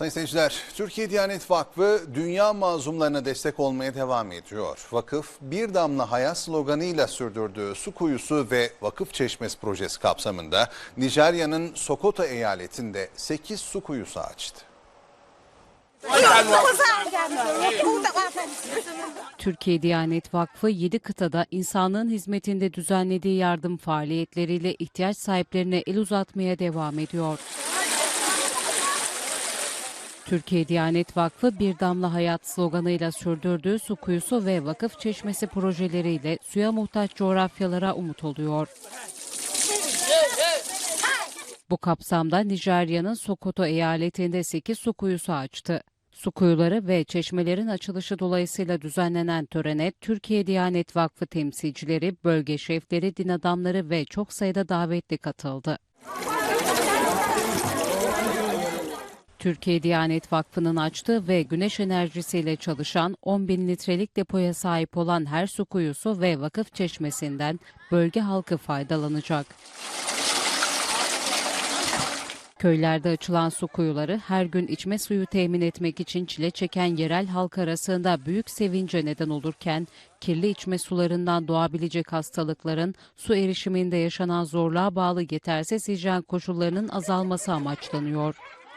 Sayın seyirciler, Türkiye Diyanet Vakfı dünya mazlumlarına destek olmaya devam ediyor. Vakıf bir damla hayat sloganıyla sürdürdüğü su kuyusu ve vakıf çeşmesi projesi kapsamında Nijerya'nın Sokoto eyaletinde 8 su kuyusu açtı. Türkiye Diyanet Vakfı 7 kıtada insanlığın hizmetinde düzenlediği yardım faaliyetleriyle ihtiyaç sahiplerine el uzatmaya devam ediyor. Türkiye Diyanet Vakfı Bir Damla Hayat sloganıyla sürdürdüğü su kuyusu ve vakıf çeşmesi projeleriyle suya muhtaç coğrafyalara umut oluyor. Bu kapsamda Nijerya'nın Sokoto eyaletinde 8 su kuyusu açtı. Su kuyuları ve çeşmelerin açılışı dolayısıyla düzenlenen törene Türkiye Diyanet Vakfı temsilcileri, bölge şefleri, din adamları ve çok sayıda davetli katıldı. Türkiye Diyanet Vakfı'nın açtığı ve güneş enerjisiyle çalışan 10 bin litrelik depoya sahip olan her su kuyusu ve vakıf çeşmesinden bölge halkı faydalanacak. Köylerde açılan su kuyuları her gün içme suyu temin etmek için çile çeken yerel halk arasında büyük sevince neden olurken kirli içme sularından doğabilecek hastalıkların su erişiminde yaşanan zorluğa bağlı yetersiz hijyen koşullarının azalması amaçlanıyor.